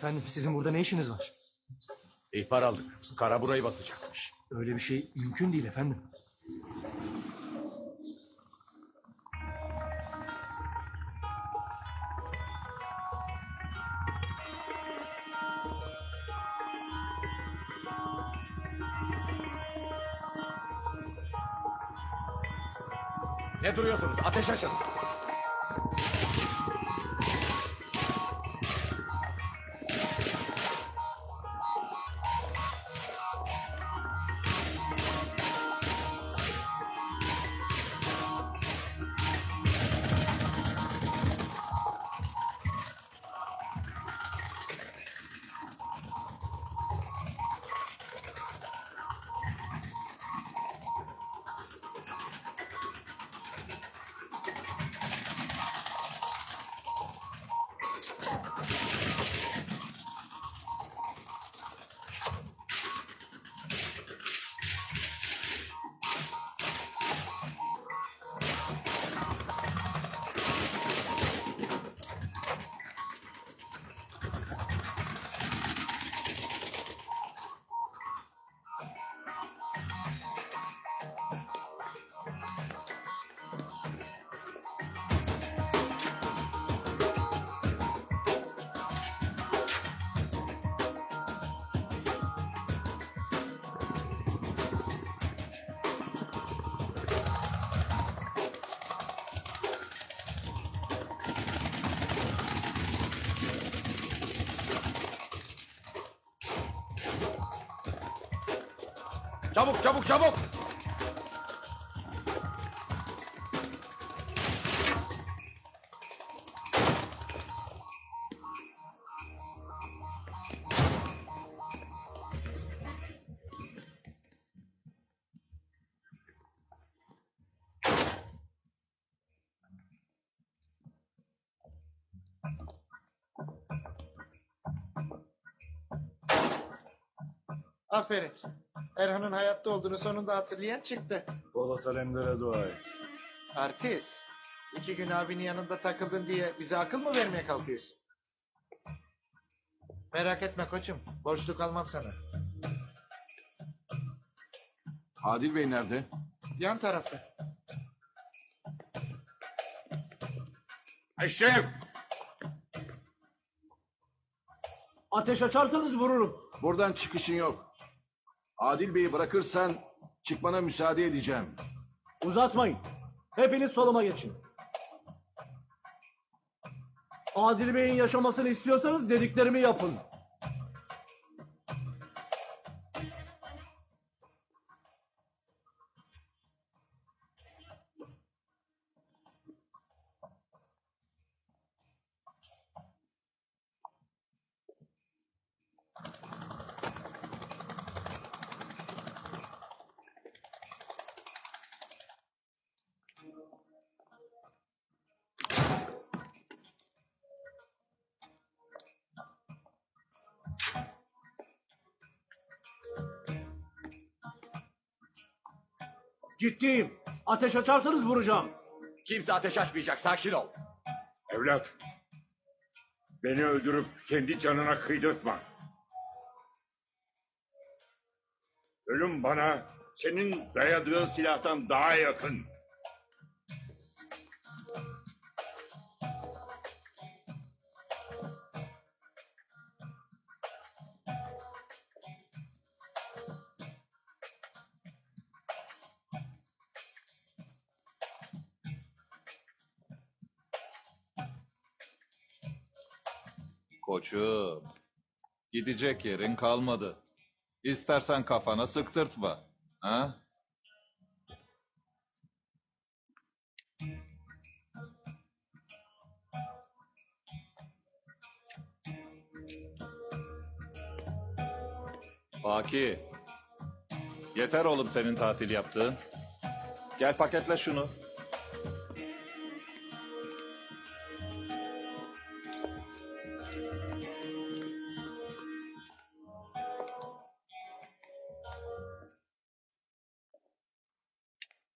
Efendim sizin burada ne işiniz var? İhbar aldık. Kara burayı basacakmış. Öyle bir şey mümkün değil efendim. Ne duruyorsunuz? Ateş açın. Çabuk çabuk çabuk. Aferin. Erhan'ın hayatta olduğunu sonunda hatırlayan çıktı. Polat Alemdar'a dua et. Artist. İki gün abinin yanında takıldın diye bize akıl mı vermeye kalkıyorsun? Merak etme koçum. Borçlu kalmam sana. Adil Bey nerede? Yan tarafta. Eşref! Ateş açarsanız vururum. Buradan çıkışın yok. Adil Bey'i bırakırsan çıkmana müsaade edeceğim. Uzatmayın. Hepiniz soluma geçin. Adil Bey'in yaşamasını istiyorsanız dediklerimi yapın. Ciddiyim. Ateş açarsanız vuracağım. Kimse ateş açmayacak. Sakin ol. Evlat. Beni öldürüp kendi canına kıydırtma. Ölüm bana senin dayadığın silahtan daha yakın. Koçum, gidecek yerin kalmadı. İstersen kafana sıktırtma. Ha? Baki, yeter oğlum senin tatil yaptığın. Gel paketle şunu.